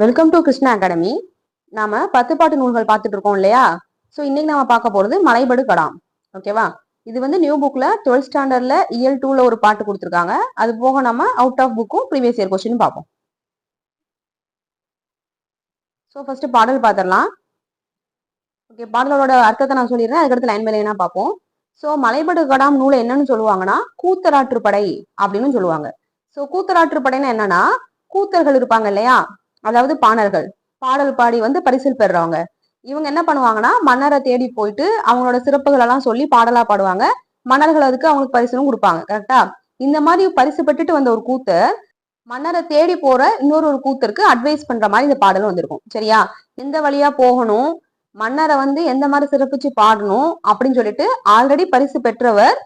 Welcome to Krishna academy நாம பத்து பாட்டு நூல்கள் பார்த்துட்டு இருக்கோம் இல்லையா? ஸோ இன்னைக்கு நாம பார்க்க போறது மலைபடு கடாம். ஓகேவா இது வந்து நியூ புக்ல டுவெல்த் ஸ்டாண்டர்ட்ல இயல் டூல ஒரு பாட்டு கொடுத்துருக்காங்க. அது போக நம்ம அவுட் ஆஃப் புக்கும் ப்ரீவியஸ் இயர் கொஸ்டின் பார்ப்போம். ஸோ ஃபர்ஸ்ட் பாடல் பார்த்துடலாம். ஓகே பாடலோட அர்த்தத்தை நான் சொல்லிடுறேன். அதுக்கடுத்து லைன் மேலே என்ன பார்ப்போம். ஸோ மலைபடு கடாம் நூலை என்னன்னு சொல்லுவாங்கன்னா கூத்தராற்றுப்படை அப்படின்னு சொல்லுவாங்க. ஸோ கூத்தராற்றுப்படைன்னா என்னன்னா கூத்தர்கள் இருப்பாங்க இல்லையா? அதாவது பாணர்கள். பாடல் பாடி வந்து பரிசில் பெறுறவங்க. இவங்க என்ன பண்ணுவாங்கன்னா மன்னரை தேடி போயிட்டு அவங்களோட சிறப்புகள் எல்லாம் சொல்லி பாடலா பாடுவாங்க. மன்னர்கள் அதுக்கு அவங்களுக்கு பரிசுலும் கொடுப்பாங்க கரெக்டா இந்த மாதிரி பரிசு பெற்றுட்டு வந்த ஒரு கூத்த மன்னரை தேடி போற இன்னொரு ஒரு கூத்தருக்கு அட்வைஸ் பண்ற மாதிரி இந்த பாடலும் வந்திருக்கும். சரியா? எந்த வழியா போகணும் மன்னரை வந்து எந்த மாதிரி சிறப்பிச்சு பாடணும் அப்படின்னு சொல்லிட்டு ஆல்ரெடி பரிசு பெற்றவர்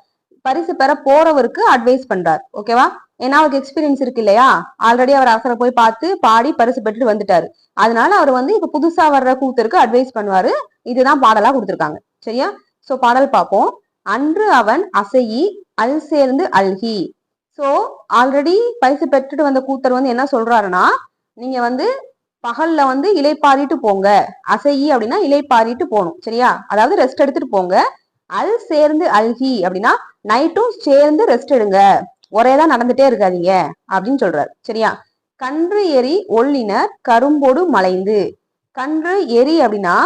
பரிசு பெற போறவருக்கு அட்வைஸ் பண்றார். ஓகேவா ஏன்னா அவருக்கு எக்ஸ்பீரியன்ஸ் இருக்கு இல்லையா? ஆல்ரெடி அவர் அரசரை போய் பார்த்து பாடி பரிசு பெற்றுட்டு வந்துட்டாரு. அதனால அவர் வந்து இப்ப புதுசா வர்ற கூத்தருக்கு அட்வைஸ் பண்ணுவாரு. இதுதான் பாடலா கொடுத்துருக்காங்க. சரியா? சோ பாடல் பார்ப்போம். அன்று அவன் அசையி அல் சேர்ந்து அல்கி சோ ஆல்ரெடி பரிசு பெற்றுட்டு வந்த கூத்தர் வந்து என்ன சொல்றாருன்னா நீங்க வந்து பகல்ல வந்து இலைப்பாரிட்டு போங்க. அசையி அப்படின்னா இலைப்பாரிட்டு போகணும். சரியா? அதாவது ரெஸ்ட் எடுத்துட்டு போங்க. அல் சேர்ந்து அல்கி அப்படின்னா நைட்டும் சேர்ந்து ரெஸ்ட் எடுங்க. ஒரேதான் நடந்துட்டே இருக்காதீங்க அப்படின்னு சொல்றாரு. சரியா? கன்று எரி ஒள்ளினர் கரும்போடு மலைந்து. கன்று எரி அப்படின்னா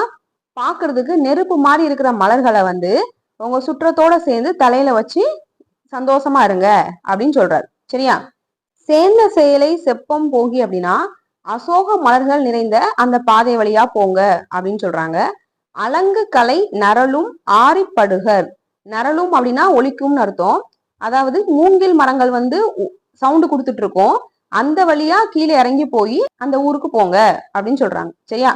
பாக்குறதுக்கு நெருப்பு மாதிரி இருக்கிற மலர்களை வந்து உங்க சுற்றத்தோட சேர்ந்து தலையில வச்சு சந்தோஷமா இருங்க அப்படின்னு சொல்றாரு. சரியா? சேர்ந்த செயலை செப்பம் போகி அப்படின்னா அசோக மலர்கள் நிறைந்த அந்த பாதை வழியா போங்க அப்படின்னு சொல்றாங்க. அலங்கு கலை நரலும் ஆரிப்படுகர் நரலும் அப்படின்னா ஒழிக்கும்னு அர்த்தம். அதாவது மூங்கில் மரங்கள் வந்து சவுண்டு கொடுத்துட்டு இருக்கோம் அந்த வழியா கீழே இறங்கி போய் அந்த ஊருக்கு போங்க அப்படின்னு சொல்றாங்க. சரியா?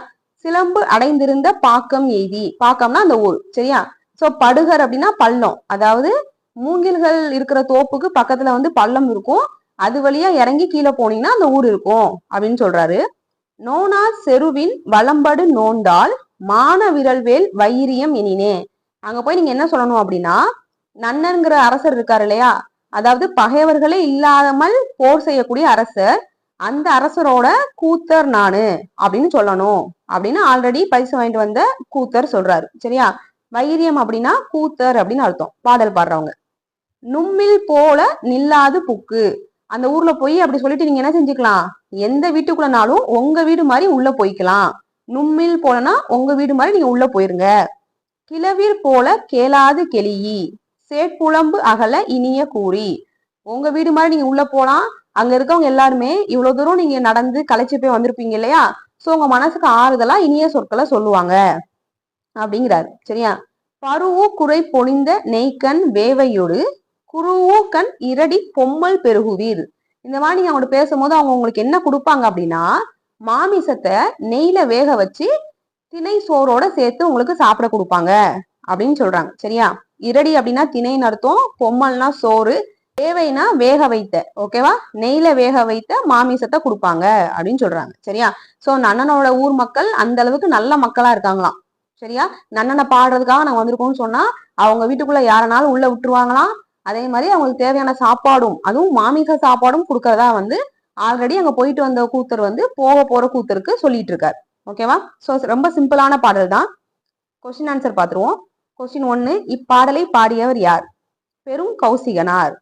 சிலம்பு அடைந்திருந்த பாக்கம் எய்தி. பாக்கம்னா அந்த ஊர். சரியா? சோ படுகர் அப்படின்னா பள்ளம். அதாவது மூங்கில்கள் இருக்கிற தோப்புக்கு பக்கத்துல வந்து பள்ளம் இருக்கும். அது வழியா இறங்கி கீழே போனீங்கன்னா அந்த ஊர் இருக்கும் அப்படின்னு சொல்றாரு. நோனா செருவின் வளம்படு நோண்டால் மான விரல்வேல் வைரியம் எனினே. அங்க போய் நீங்க என்ன சொல்லணும் அப்படின்னா நன்னன்கிற அரசர் இருக்காரு இல்லையா? அதாவது பகைவர்களே இல்லாமல் போர் செய்யக்கூடிய அரசர். அந்த அரசரோட கூத்தர் நானு அப்படின்னு சொல்லணும் அப்படின்னு ஆல்ரெடி பரிசு வாங்கிட்டு வந்த கூத்தர் சொல்றாரு. சரியா? வைரியம் அப்படின்னா கூத்தர் அப்படின்னு அர்த்தம். பாடல் பாடுறவங்க. நும்மில் போல நில்லாது புக்கு. அந்த ஊர்ல போய் அப்படி சொல்லிட்டு நீங்க என்ன செஞ்சுக்கலாம்? எந்த வீட்டுக்குள்ளனாலும் உங்க வீடு மாதிரி உள்ள போய்க்கலாம். நும்மில் போலனா உங்க வீடு மாதிரி நீங்க உள்ள போயிருங்க. கிளவீர் போல கேளாது கெளியி. சேட்புழம்பு அகல இனிய கூறி. உங்க வீடு மாதிரி நீங்க உள்ள போலாம் அங்க இருக்கவங்க எல்லாருமே இவ்வளவு தூரம் நீங்க நடந்து களைச்சு போய் வந்திருப்பீங்க இல்லையா? சோ உங்க மனசுக்கு ஆறுதலா இனிய சொற்களை சொல்லுவாங்க. அப்படிங்கிறாரு. சரியா? பருவு குறை பொழிந்த நெய்க்கண் வேவையோடு குருவூ கண் இரடி பொம்மல் பெருகுவீர். இந்த மாதிரி நீங்க அவங்கள்ட்ட பேசும்போது அவங்க உங்களுக்கு என்ன கொடுப்பாங்க அப்படின்னா மாமிசத்தை நெய்ல வேக வச்சு திணை சோறோட சேர்த்து உங்களுக்கு சாப்பிட கொடுப்பாங்க. அப்படின்னு சொல்றாங்க. சரியா? இரடி அப்படின்னா திணைன்னு அர்த்தம். பொம்மல்னா சோறு. தேவைனா வேக வைத்த ஓகேவா நெய்ல வேக வைத்த மாமிசத்தை கொடுப்பாங்க அப்படின்னு சொல்றாங்க. சரியா? சோ நன்னனோட ஊர் மக்கள் அந்த அளவுக்கு நல்ல மக்களா இருக்காங்களாம். சரியா? நன்னனை பாடுறதுக்காக நாங்க வந்திருக்கோம்னு சொன்னா அவங்க வீட்டுக்குள்ள யாரனாலும் உள்ள விட்டுருவாங்களாம். அதே மாதிரி அவங்களுக்கு தேவையான சாப்பாடும் அதுவும் மாமிச சாப்பாடும் கொடுக்கறதா வந்து ஆல்ரெடி அங்க போயிட்டு வந்த கூத்தர் வந்து போக போற கூத்தருக்கு சொல்லிட்டு இருக்காரு. ஓகேவா சோ ரொம்ப சிம்பிளான பாடல் தான் கொஸ்டின் ஆன்சர் பார்த்துருவோம் கொஸ்டின் ஒன்று இப்பாடலை பாடியவர் யார்? பெரும் கௌசிகனார்.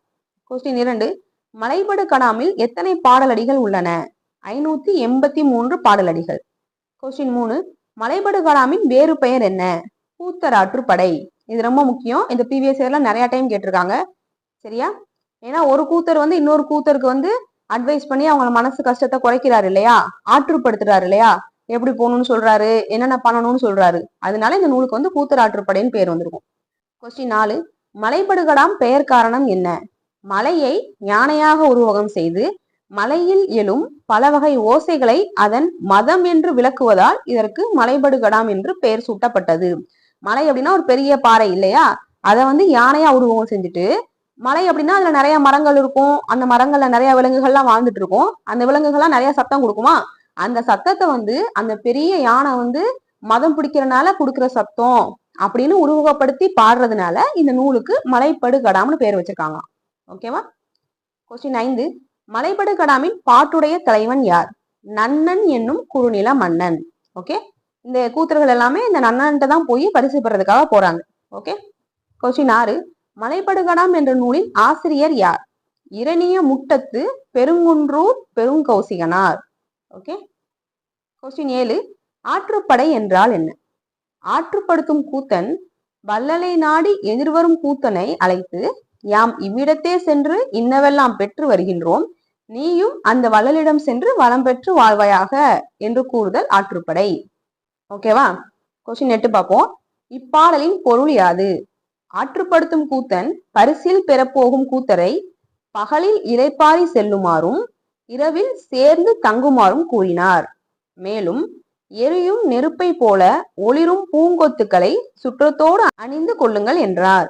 கொஸ்டின் இரண்டு மலைபடு கடாமில் எத்தனை பாடலடிகள் உள்ளன? ஐநூத்தி எண்பத்தி மூன்று பாடலடிகள். கொஸ்டின் மூணு மலைபடு கடாமின் வேறு பெயர் என்ன? கூத்தராற்று படை. இது ரொம்ப முக்கியம். இந்த ப்ரீவியஸ் இயர்லாம் நிறைய டைம் கேட்டிருக்காங்க. சரியா? ஏன்னா ஒரு கூத்தர் வந்து இன்னொரு கூத்தருக்கு வந்து அட்வைஸ் பண்ணி அவங்க மனசு கஷ்டத்தை குறைக்கிறாரு இல்லையா? ஆற்றுப்படுத்துறாரு இல்லையா? எப்படி போகணும்னு சொல்றாரு என்னென்ன பண்ணணும்னு சொல்றாரு. அதனால இந்த நூலுக்கு வந்து கூத்தராற்றுப்படைன்னு பேர் வந்திருக்கும். கொஸ்டின் நாலு மலைப்படுகடாம் பெயர் காரணம் என்ன? மலையை யானையாக உருவகம் செய்து மலையில் எழும் பல வகை ஓசைகளை அதன் மதம் என்று விளக்குவதால் இதற்கு மலைபடுகடாம் என்று பெயர் சூட்டப்பட்டது. மலை அப்படின்னா ஒரு பெரிய பாறை இல்லையா? அதை வந்து யானையா உருவகம் செஞ்சுட்டு மலை அப்படின்னா அதுல நிறைய மரங்கள் இருக்கும். அந்த மரங்கள்ல நிறைய விலங்குகள்லாம் வாழ்ந்துட்டு இருக்கும். அந்த விலங்குகள்லாம் நிறைய சத்தம் கொடுக்குமா? அந்த சத்தத்தை வந்து அந்த பெரிய யானை வந்து மதம் பிடிக்கிறனால கொடுக்குற சத்தம் அப்படின்னு உருவகப்படுத்தி பாடுறதுனால இந்த நூலுக்கு மலைப்படு கடாம்னு பேர் வச்சிருக்காங்க ஓகேவா கொஸ்டின் ஐந்து. மலைப்படு கடாமின் பாட்டுடைய தலைவன் யார்? நன்னன் என்னும் குறுநில மன்னன். ஓகே இந்த கூத்தர்கள் எல்லாமே இந்த நன்னன்ட்ட தான் போய் பரிசு பெறதுக்காக போறாங்க. ஓகே கொஸ்டின் ஆறு. மலைப்படுகடாம் என்ற நூலின் ஆசிரியர் யார்? இரணிய முட்டத்து பெருங்குன்றூர் பெருங்கௌசிகனார். ஓகே கொஸ்டின் ஏழு. ஆற்றுப்படை என்றால் என்ன? ஆற்றுப்படுத்தும் கூத்தன் வள்ளலை நாடி எதிர்வரும் கூத்தனை அழைத்து யாம் இவ்விடத்தே சென்று இன்னவெல்லாம் பெற்று வருகின்றோம். நீயும் அந்த வள்ளலிடம் சென்று வளம் பெற்று வாழ்வாயாக என்று கூறுதல் ஆற்றுப்படை. ஓகேவா கொஸ்டின் எட்டு பார்ப்போம். இப்பாடலின் பொருள் யாது? ஆற்றுப்படுத்தும் கூத்தன் பரிசில் பெறப்போகும் கூத்தரை பகலில் இலைப்பாரி செல்லுமாறும் இரவில் சேர்ந்து தங்குமாறும் கூறினார். மேலும் எரியும் நெருப்பை போல ஒளிரும் பூங்கொத்துக்களை சுற்றத்தோடு அணிந்து கொள்ளுங்கள் என்றார்.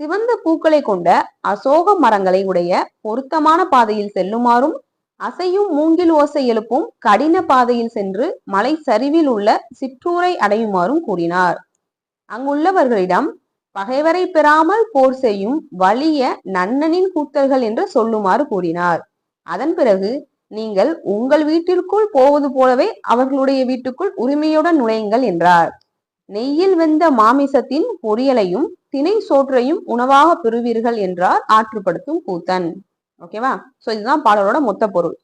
சிவந்த பூக்களை கொண்ட அசோக மரங்களை உடைய பொருத்தமான பாதையில் செல்லுமாறும் அசையும் மூங்கில் ஓசை எழுப்பும் கடின பாதையில் சென்று மலை சரிவில் உள்ள சிற்றூரை அடையுமாறும் கூறினார். அங்குள்ளவர்களிடம் பகைவரை பெறாமல் போர் செய்யும் வலிய நன்னனின் கூத்தர்கள் என்று சொல்லுமாறு கூறினார். அதன் பிறகு நீங்கள் உங்கள் வீட்டிற்குள் போவது போலவே அவர்களுடைய வீட்டுக்குள் உரிமையுடன் நுழையுங்கள் என்றார். நெய்யில் வெந்த மாமிசத்தின் பொரியலையும் திணை சோற்றையும் உணவாக பெறுவீர்கள் என்றார் ஆற்றுப்படுத்தும் கூத்தன். ஓகேவா சோ இதுதான் பாடலோட மொத்த பொருள்.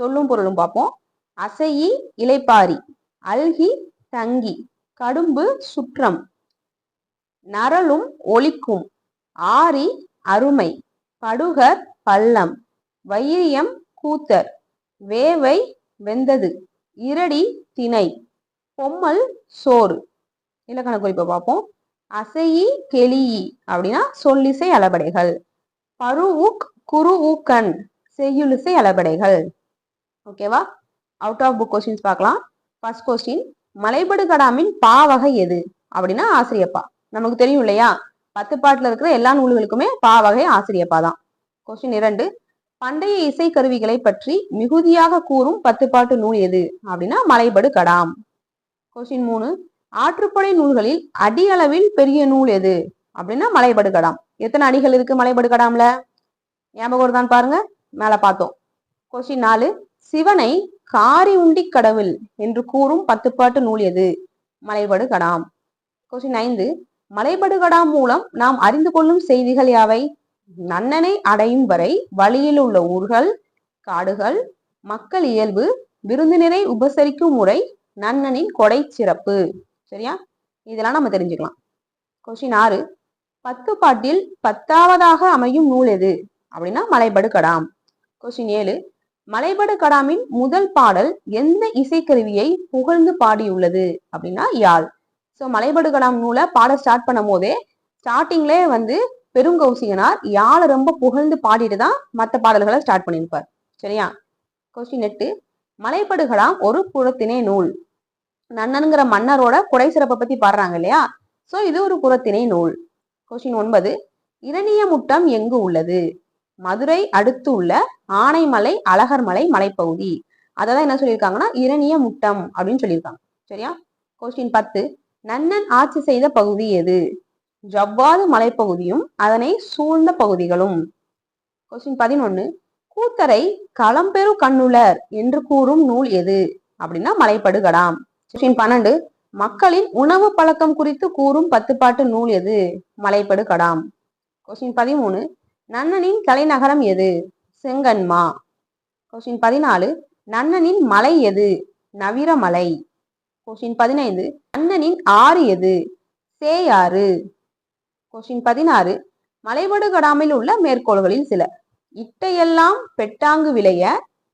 சொல்லும் பொருளும் பார்ப்போம். அசையி இலைப்பாரி அல்கி தங்கி கடும்பு சுற்றம் நரலும் ஒலிக்கும் ஆரி அருமை படுகர் பள்ளம் வைரியம் கூத்தர். வேவை வெந்தது. இரடி திணை. பொம்மல் சோறு. இலக்கண குறிப்பை பார்ப்போம். அசையி கெளியி அப்படின்னா சொல்லிசை அளபடைகள். பருவுக் குரு ஊக்கன் செய்யுளிசை அளபடைகள். ஓகேவா அவுட் ஆஃப் புக் கொஸ்டின்ஸ் பார்க்கலாம். ஃபர்ஸ்ட் கொஸ்டின் மலைபடு கடாமின் பாவகை எது? அப்படின்னா ஆசிரியப்பா. நமக்கு தெரியும் இல்லையா? பத்து பாட்டில் இருக்கிற எல்லா நூல்களுக்குமே பாவகை ஆசிரியப்பா தான். கொஸ்டின் இரண்டு பண்டைய இசை கருவிகளை பற்றி மிகுதியாக கூறும் பத்து பாட்டு நூல் எது? அப்படின்னா மலைபடு கடாம். கொஸ்டின் மூணு. ஆற்றுப்படை நூல்களில் அடி அளவில் பெரிய நூல் எது? அப்படின்னா மலைபடு கடாம். எத்தனை அடிகள் இருக்கு மலைபடு கடாம்ல? ஞாபகம் தான் பாருங்க. மேல பார்த்தோம். கொஸ்டின் நாலு. சிவனை காரி உண்டி கடவுள் என்று கூறும் பத்துப்பாட்டு நூல் எது? மலைபடு கடாம். கொஸ்டின் ஐந்து. மலைபடு கடாம் மூலம் நாம் அறிந்து கொள்ளும் செய்திகள் யாவை? நன்னனை அடையும் வரை வழியில் உள்ள ஊர்கள் காடுகள் மக்கள் இயல்பு விருந்தினரை உபசரிக்கும் முறை நன்னனின் கொடை சிறப்பு. சரியா? இதெல்லாம் நம்ம தெரிஞ்சுக்கலாம். கொஸ்டின் ஆறு. பத்து பாட்டில் பத்தாவதாக அமையும் நூல் எது? அப்படின்னா மலைபடு கடாம். கொஸ்டின் ஏழு. மலைபடு கடாமின் முதல் பாடல் எந்த இசைக்கருவியை புகழ்ந்து பாடியுள்ளது? அப்படின்னா யாழ். ஸோ மலைபடு கடாம் நூலை பாட ஸ்டார்ட் பண்ணும் போதே ஸ்டார்டிங்லே வந்து பெருங்கௌசிகனார் யாழை ரொம்ப புகழ்ந்து பாடிட்டு தான் மற்ற பாடல்களை ஸ்டார்ட் பண்ணியிருப்பார். சரியா? கொஸ்டின் எட்டு. மலைப்படுகளாம் ஒரு புறத்திணை நூல். நன்னனுங்கிற மன்னரோட குடை சிறப்பை பத்தி பாடுறாங்க இல்லையா? சோ இது ஒரு புறத்திணை நூல். கொஸ்டின் ஒன்பது. இரணிய முட்டம் எங்கு உள்ளது? மதுரை அடுத்து உள்ள ஆனைமலை அழகர்மலை மலைப்பகுதி. அததான் என்ன சொல்லியிருக்காங்கன்னா இரணிய முட்டம் அப்படின்னு சொல்லியிருக்காங்க. சரியா? கொஸ்டின் பத்து. நன்னன் ஆட்சி செய்த பகுதி எது? ஜவ்வாது மலைப்பகுதியும் அதனை சூழ்ந்த பகுதிகளும். கொஸ்டின் பதினொன்னு. கூத்தரை களம்பெரு கண்ணுலர் என்று கூறும் நூல் எது? அப்படின்னா மலைப்படுகடாம். கொஸ்டின் பன்னெண்டு. மக்களின் உணவு பழக்கம் குறித்து கூறும் பத்துப்பாட்டு நூல் எது? மலைப்படுகடாம். கொஸ்டின் பதிமூணு. நன்னனின் தலைநகரம் எது? செங்கன்மா கொஸ்டின் பதினாலு. நன்னனின் மலை எது? நவிரமலை. கொஸ்டின் பதினைந்து. நன்னனின் ஆறு எது? சேயாறு. கொஸ்டின் பதினாறு. மலைபடு கடாமில் உள்ள மேற்கோள்களில் சில. இட்டையெல்லாம் பெட்டாங்கு விளைய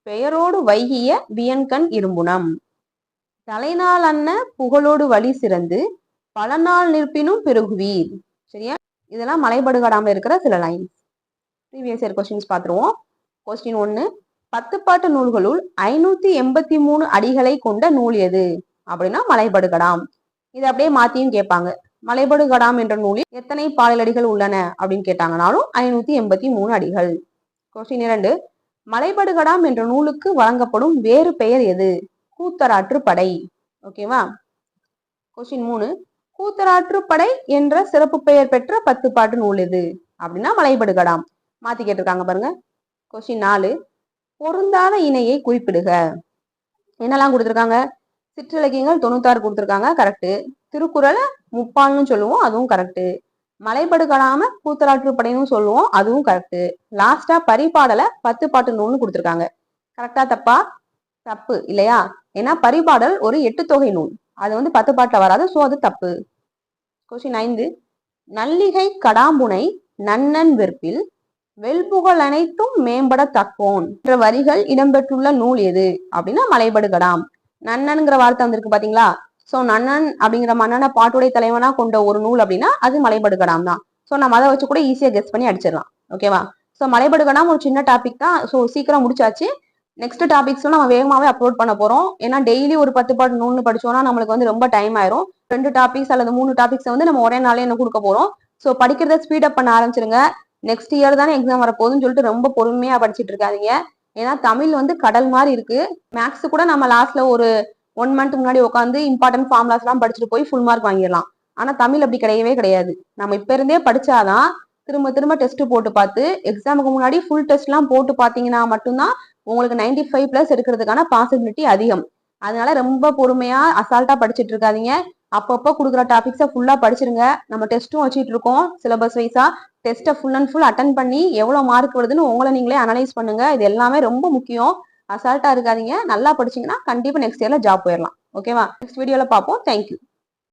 பெயரோடு வைகிய வியன்கண் இரும்புணம். தலைநாள் அன்ன புகழோடு வழி சிறந்து பல நாள் நிற்பினும் பெருகுவீர். சரியா? இதெல்லாம் மலைபடுகடாமல் இருக்கிற சில லைன்ஸ் ப்ரீவியஸ் இயர் கொஸ்டின்ஸ் பார்த்துருவோம். கொஸ்டின் ஒன்று பத்து பாட்டு நூல்களுள் ஐநூத்தி எண்பத்தி மூணு அடிகளை கொண்ட நூல் எது? அப்படின்னா மலைபடுகடாம் இதை அப்படியே மாத்தியும் கேட்பாங்க. மலைபடு கடாம் என்ற நூலில் எத்தனை பாடலடிகள் உள்ளன அப்படின்னு கேட்டாங்கனாலும் ஐநூத்தி எண்பத்தி மூணு அடிகள். கொஸ்டின் இரண்டு. மலைபடுகடாம் என்ற நூலுக்கு வழங்கப்படும் வேறு பெயர் எது? கூத்தராற்று படை. ஓகேவா கொஸ்டின் மூணு. கூத்தராற்று படை என்ற சிறப்பு பெயர் பெற்ற பத்து பாட்டு நூல் எது? அப்படின்னா மலைபடு கடாம் மாத்தி கேட்டிருக்காங்க பாருங்க. கொஸ்டின் நாலு. பொருந்தாத இணையை குறிப்பிடுக. என்னெல்லாம் கொடுத்துருக்காங்க? சிற்றிலக்கியங்கள் தொண்ணூத்தாறு கொடுத்துருக்காங்க கரெக்டு திருக்குறளை முப்பால்னு சொல்லுவோம் அதுவும் கரெக்டு மலைபடு கடாம கூத்தலாற்று சொல்லுவோம் அதுவும் கரெக்டு லாஸ்டா பரிபாடலை பத்து பாட்டு நூல்னு கொடுத்துருக்காங்க. கரெக்டா தப்பா? தப்பு இல்லையா? ஏன்னா பரிபாடல் ஒரு எட்டு தொகை நூல். அது வந்து பத்து பாட்டில் வராது ஸோ அது தப்பு. கொஸ்டின் ஐந்து. நல்லிகை கடாம்புனை நன்னன் வெற்பில் வெல்புகழ் அனைத்தும் மேம்பட தக்கோன். என்ற வரிகள் இடம்பெற்றுள்ள நூல் எது? அப்படின்னா மலைபடுகடாம் நன்னன்ங்கிற வார்த்தை வந்திருக்கு பாத்தீங்களா? சோ நன்னன் அப்படிங்கிற மன்னனை பாட்டுடைய தலைவனா கொண்ட ஒரு நூல் அப்படின்னா அது மலைபடுகடாம் தான். சோ நம்ம அதை வச்சு கூட ஈஸியா கெஸ் பண்ணி அடிச்சிடலாம். ஓகேவா சோ மலைபடுகடாம் ஒரு சின்ன டாபிக் தான். சோ சீக்கிரம் முடிச்சாச்சு. நெக்ஸ்ட் டாபிக்ஸும் நம்ம வேகமாவே அப்லோட் பண்ண போறோம். ஏன்னா டெய்லி ஒரு பத்து பாட்டு நூல்னு படிச்சோம்னா நம்மளுக்கு வந்து ரொம்ப டைம் ஆயிரும். ரெண்டு டாபிக்ஸ் அல்லது மூணு டாபிக்ஸ் வந்து நம்ம ஒரே நாளே என்ன கொடுக்க போறோம். ஸோ படிக்கிறத ஸ்பீட் அப் பண்ண ஆரம்பிச்சிருங்க. நெக்ஸ்ட் இயர் தானே எக்ஸாம் வரப்போகுதுன்னு சொல்லிட்டு ரொம்ப பொறுமையா படிச்சிட்டு இருக்காதீங்க. ஏன்னா தமிழ் வந்து கடல் மாதிரி இருக்கு. மேக்ஸ் கூட நம்ம லாஸ்ட்ல ஒரு ஒன் மந்த் முன்னாடி உட்காந்து இம்பார்ட்டன்ட் ஃபார்முலாஸ் எல்லாம் படிச்சுட்டு போய் ஃபுல் மார்க் வாங்கிடலாம். ஆனா தமிழ் அப்படி கிடையவே கிடையாது. நம்ம இப்ப இருந்தே படிச்சாதான் திரும்ப திரும்ப டெஸ்ட் போட்டு பார்த்து எக்ஸாமுக்கு முன்னாடி ஃபுல் டெஸ்ட் எல்லாம் போட்டு பாத்தீங்கன்னா மட்டும்தான் உங்களுக்கு நைன்டி ஃபைவ் பிளஸ் எடுக்கிறதுக்கான பாசிபிலிட்டி அதிகம். அதனால ரொம்ப பொறுமையா அசால்ட்டா படிச்சுட்டு இருக்காதீங்க. அப்பப்போ கொடுக்குற டாபிக்ஸை ஃபுல்லாக படிச்சிருங்க. நம்ம டெஸ்ட்டும் வச்சுட்டு இருக்கோம். சிலபஸ் வைஸாக டெஸ்ட்டை ஃபுல் அண்ட் ஃபுல் அட்டன் பண்ணி எவ்வளோ மார்க் வருதுன்னு உங்களை நீங்களே அனலைஸ் பண்ணுங்க. இது எல்லாமே ரொம்ப முக்கியம். அசால்ட்டாக இருக்காதீங்க. நல்லா படிச்சீங்கன்னா கண்டிப்பாக நெக்ஸ்ட் இயரில் ஜாப் போயிடலாம் ஓகேவா நெக்ஸ்ட் வீடியோவில் பார்ப்போம். தேங்க்யூ